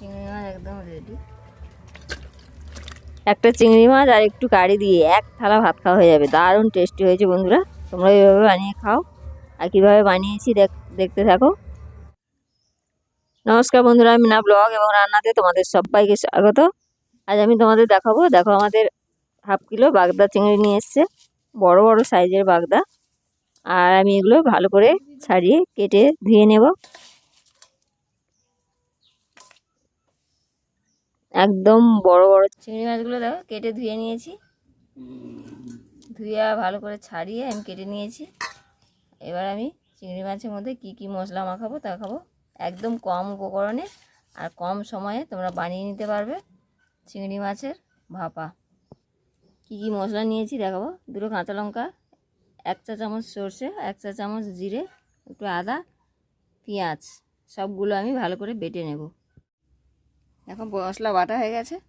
চিংড়ি মাছ একদম রেডি একটা চিংড়ি মাছ আর একটু কারি দিয়ে এক থালা ভাত খাওয়া হয়ে যাবে। দারুণ টেস্টি হয়েছে বন্ধুরা। তোমরা এইভাবে বানিয়ে খাও। আর কীভাবে বানিয়েছি দেখ- দেখতে থাকো। নমস্কার বন্ধুরা, আমি না ব্লগ এবং রান্নাতে তোমাদের সবাইকে স্বাগত। আজ আমি তোমাদের দেখাবো। দেখো আমাদের হাফ কিলো বাগদা চিংড়ি নিয়ে এসছে। বড় বড় সাইজের বাগদা। আর আমি এগুলো ভালো করে ছাড়িয়ে কেটে ধুয়ে নেব। একদম বড় বড় চিংড়ি মাছগুলো দেখো, কেটে ধুয়ে নিয়েছি। ধুয়ে ভালো করে ছাড়িয়ে আমি কেটে নিয়েছি। এবার আমি চিংড়ি মাছের মধ্যে কি কি মশলা মাখাবো তা খাব। একদম কম উপকরণে আর কম সময়ে তোমরা বানিয়ে নিতে পারবে চিংড়ি মাছের ভাপা। কি কি মশলা নিয়েছি দেখাবো। দুটো কাঁচা লঙ্কা, এক চা চামচ সর্ষে, এক চা চামচ জিরে, একটু আদা, পেঁয়াজ, সবগুলো আমি ভালো করে বেটে নেব। এখন মশলা বাটা হয়ে গেছে।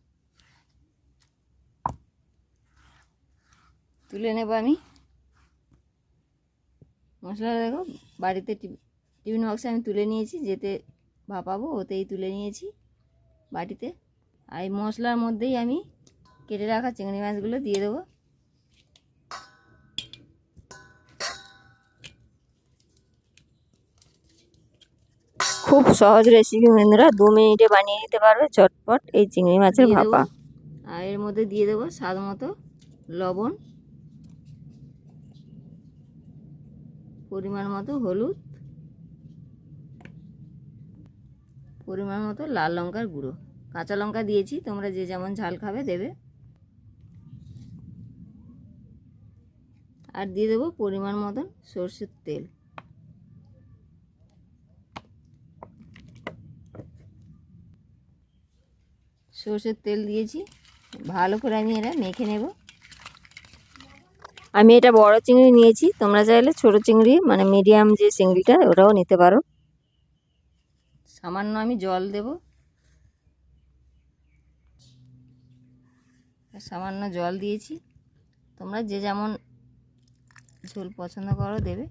তুলে নেব আমি। মশলা দেখো, বাড়িতে টিফ- টিফিন বক্সে আমি তুলে নিয়েছি, যেতে ভাপাবো, ওতেই তুলে নিয়েছি বাটিতে। আর এই মশলার মধ্যেই আমি কেটে রাখা চিংড়ি মাছগুলো দিয়ে দেবো। খুব সহজ রেসিপি বন্ধুরা। দু মিনিটে বানিয়ে নিতে পারবে চটপট এই চিংড়ি মাছের। ভাপা। আর এর মধ্যে দিয়ে দেবো স্বাদ মতো লবণ পরিমাণ মতো হলুদ পরিমাণ মতো লাল লঙ্কার গুঁড়ো। কাঁচা লঙ্কা দিয়েছি তোমরা যে যেমন ঝাল খাবে দেবে। আর দিয়ে দেবো পরিমাণ মতন সর্ষের তেল। সর্ষের তেল দিয়েছি। ভালো করে আমি এটা মেখে নেব। আমি এটা বড় চিংড়ি নিয়েছি। তোমরা চাইলে ছোট চিংড়ি মানে মিডিয়াম যে চিংড়িটা ওটাও নিতে পারো। সামান্য আমি জল দেব। সামান্য জল দিয়েছি। তোমরা যে যেমন ঝোল পছন্দ করো দেবে।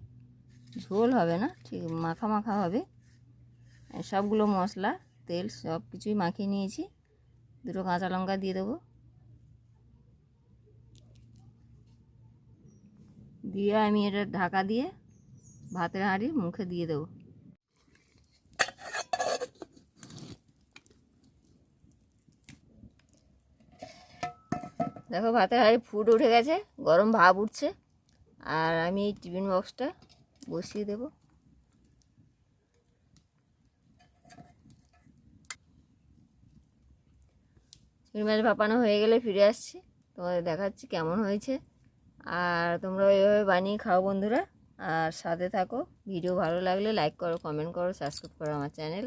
ঝোল হবে না ঠিক মাখা মাখা হবে। সবগুলো মশলা তেল সব কিছুই মাখিয়ে নিয়েছি। দুটো কাঁচা লঙ্কা দিয়ে দেবো। দিয়ে আমি এটা ঢাকা দিয়ে ভাতের হাঁড়ি মুখে দিয়ে দেবো। দেখো ভাতের হাঁড়ি ফুট উঠে গেছে, গরম ভাব উঠছে। আর আমি এই টিফিন বক্সটা বসিয়ে দেবো। চিংড়ি মাছ ভাপানো হয়ে গেলে ফিরে আসছি। তোমাদের দেখাচ্ছি কেমন হয়েছে। আর তোমরা এইভাবে বানিয়ে খাও বন্ধুরা। আর সাথে থাকো। ভিডিও ভালো লাগলে লাইক করো কমেন্ট করো সাবস্ক্রাইব করো আমার চ্যানেল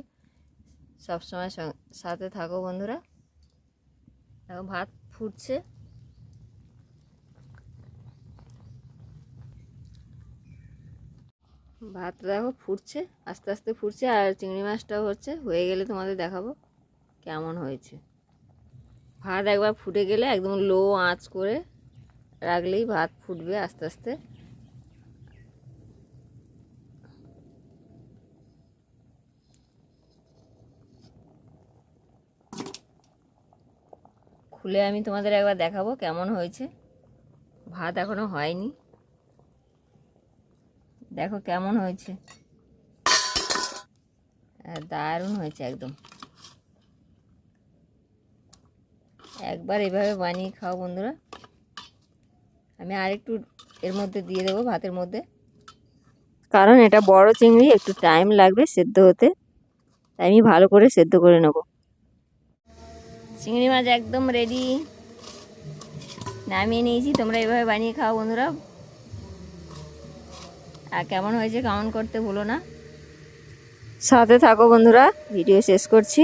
সবসময় সাথে থাকো বন্ধুরা। দেখো ভাত ফুটছে। ভাত দেখো ফুটছে, আস্তে আস্তে ফুটছে। আর চিংড়ি মাছটাও হচ্ছে। হয়ে গেলে তোমাদের দেখাবো কেমন হয়েছে। ভাত একবার ফুটে গেলে একদম লো আঁচ করে রাখলেই ভাত ফুটবে আস্তে আস্তে। খুলে আমি তোমাদের একবার দেখাবো কেমন হয়েছে। ভাত এখনও হয়নি। দেখো কেমন হয়েছে। হ্যাঁ, দারুণ হয়েছে একদম। একবার এভাবে বানিয়ে খাও বন্ধুরা। আমি আরেকটু এর মধ্যে দিয়ে দেবো ভাতের মধ্যে। কারণ এটা বড় চিংড়ি, একটু টাইম লাগবে সেদ্ধ হতে। তাই আমি ভালো করে সেদ্ধ করে নেব। চিংড়ি মাছ একদম রেডি নামিয়ে নিয়েছি। তোমরা এভাবে বানিয়ে খাও বন্ধুরা। আর কেমন হয়েছে কেমন করতে ভুলো না। সাথে থাকো বন্ধুরা। ভিডিও শেষ করছি।